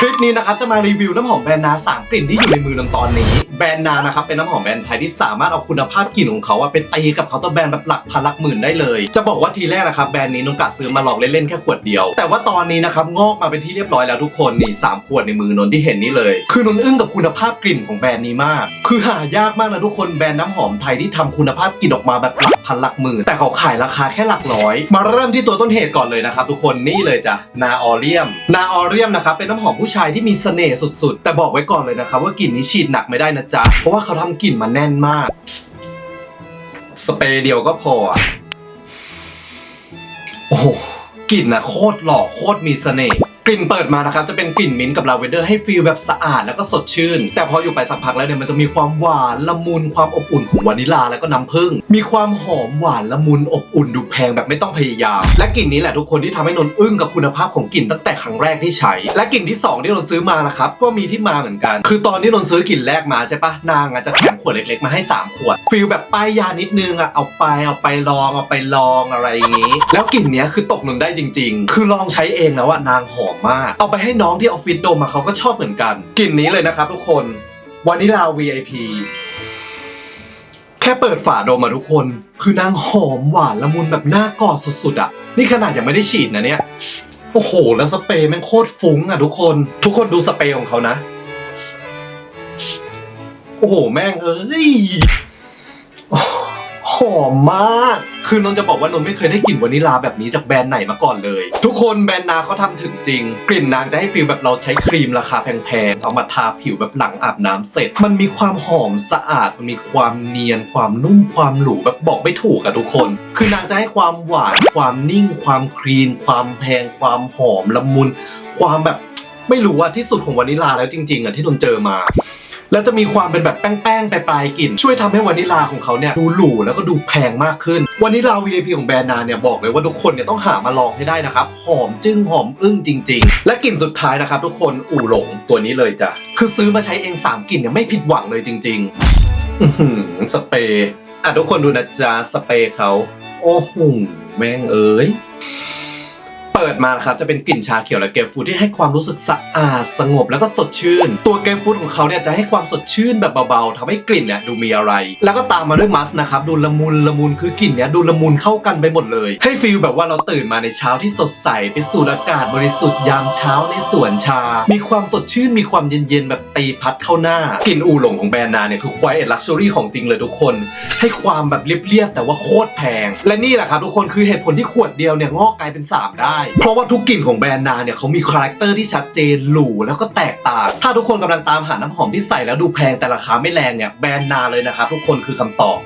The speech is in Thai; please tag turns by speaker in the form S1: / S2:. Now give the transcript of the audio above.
S1: คลิปนี้นะครับจะมารีวิวน้ำหอมแบรนด์นาสามกลิ่นที่อยู่ในมือนนตอนนี้ แบรนด์นานะครับเป็นน้ำหอมแบรนด์ไทยที่สามารถเอาคุณภาพกลิ่นของเขาอะไปตีกับเคาน์เตอร์แบรนด์แบบหลักพันหลักหมื่นได้เลย จะบอกว่าทีแรกนะครับแบรนด์นี้นนกะซื้อมาลองเล่นๆแค่ขวดเดียว แต่ว่าตอนนี้นะครับงอกมาเป็นที่เรียบร้อยแล้วทุกคนนี่สามขวดในมือนนที่เห็นนี่เลย คือนนอึ้งกับคุณภาพกลิ่นของแบรนด์นี้มาก คือหายากมากนะทุกคนแบรนด์น้ำหอมไทยที่ทำคุณภาพกลิ่นออกมาแบบหลัก พันหลักหมื่นแต่เขาขายราคาแค่หลักร้อย มาเริ่มที่ตัวต้นเหตุก่อนเลยนะครับทุกคนนี่เลยจ้ะนาออเรียม นาออเรียมนะครับเป็นน้ำหอมผู้ชายที่มีเสน่ห์สุดๆ แต่บอกไว้ก่อนเลยนะครับว่ากลิ่นนี้ฉีดหนักไม่ได้นะจ๊ะเพราะว่าเขาทำกลิ่นมาแน่นมาก สเปรย์เดียวก็พอโอ้โหกลิ่นนะโคตรหล่อโคตรมีเสน่ห์ กลิ่นเปิดมานะครับจะเป็นกลิ่นมิ้นท์กับลาเวนเดอร์ให้ฟีลแบบสะอาดแล้วก็สดชื่น แต่พออยู่ไปสักพักแล้วเนี่ยมันจะมีความหวานละมุนความอบอุ่นของวานิลาแล้วก็น้ำผึ้งมีความหอมหวานละมุนอบอุ่นดูแพงแบบไม่ต้องพยายามและกลิ่นนี้แหละทุกคนที่ทำให้นนอึ้งกับคุณภาพของกลิ่นตั้งแต่ครั้งแรกที่ใช้ และกลิ่นที่สองที่นนซื้อมานะครับก็มีที่มาเหมือนกัน คือตอนที่นนซื้อกลิ่นแรกมาใช่ปะนางอาจจะแถมขวดเล็กๆมาให้สามขวดฟีลแบบป้ายยานิดนึงอะเอาไปเอาไปลองเอาไปลองอะไรอย่างงี้ แล้วกลิ่นเนี้ยคือตกนนได้จริง ๆ คือลองใช้เองแล้วอะนางหอมมาก เอาไปให้น้องที่ออฟฟิศดมมาเขาก็ชอบเหมือนกันกลิ่นนี้เลยนะครับทุกคนวานิลา VIP แค่เปิดฝาดมมาทุกคน คือนางหอมหวานละมุนแบบน่ากอดสุดๆอะนี่ขนาดยังไม่ได้ฉีดนะเนี่ยโอ้โห แล้วสเปรย์แม่งโคตรฟุ้งอะทุกคน ทุกคนดูสเปรย์ของเขานะ โอ้โห แม่งเอ้ยหอมมาก คือนนจะบอกว่านนไม่เคยได้กลิ่นวานิลาแบบนี้จากแบรนด์ไหนมาก่อนเลย ทุกคนแบรนด์นาเขาทำถึงจริง กลิ่นนางจะให้ฟีลแบบเราใช้ครีมราคาแพงๆเอามาทาผิวแบบหลังอาบน้ำเสร็จ มันมีความหอมสะอาดมันมีความเนียน ความนุ่มความหรูแบบบอกไม่ถูกอะทุกคน คือนางจะให้ความหวาน ความนิ่ง ความคลีนความแพง ความหอมละมุน ความแบบไม่รู้ว่าที่สุดของวานิลาแล้วจริงๆอะที่นนเจอมา แล้วจะมีความเป็นแบบแป้งๆไปปลายๆกลิ่น ช่วยทำให้วานิลาของเขาเนี่ยดูหรูแล้วก็ดูแพงมากขึ้นวานิลา VIP ของแบรนด์นาเนี่ยบอกเลยว่าทุกคนเนี่ยต้องหามาลองให้ได้นะครับ หอมจึ้งหอมอึ้งจริง ๆ และกลิ่นสุดท้ายนะครับทุกคนอู่หลงตัวนี้เลยจ้ะคือซื้อมาใช้เอง3กลิ่นเนี่ยไม่ผิดหวังเลยจริงๆอสเปรย์อะทุกคนดูนะจ๊ะสเปรย์เขาโอ้โหแม่งเอ้ย ปิดมานะครับจะเป็นกลิ่นชาเขียวและเกรปฟรุตที่ให้ความรู้สึกสะอาดสงบแล้วก็สดชื่น ตัวเกรปฟรุตของเขาเนี่ยจะให้ความสดชื่นแบบเบาๆทำให้กลิ่นเนี่ยดูมีอะไร แล้วก็ตามมาด้วยมัสก์นะครับดูละมุนละมุนคือกลิ่นเนี่ยดูละมุนเข้ากันไปหมดเลย ให้ฟีลแบบว่าเราตื่นมาในเช้าที่สดใสไปสูดอากาศบริสุทธิ์ยามเช้าในสวนชา มีความสดชื่นมีความเย็นๆแบบตีพัดเข้าหน้ากลิ่นอูหลงของแบรนด์นาเนี่ยคือ quiet luxury ของจริงเลยทุกคน ให้ความแบบเรียบๆแต่ว่าโคตรแพง และนี่แหละครับทุกคนคือเหตุผลที่ขวดเดียวเนี่ยงอกกลายเป็น 3 ได้เพราะว่าทุกกลิ่นของแบรนด์นาเนี่ยเขามีคาแรคเตอร์ที่ชัดเจนหรูแล้วก็แตกต่าง ถ้าทุกคนกำลังตามหาน้ำหอมที่ใส่แล้วดูแพงแต่ราคาไม่แรงเนี่ยแบรนด์นาเลยนะครับทุกคนคือคำตอบ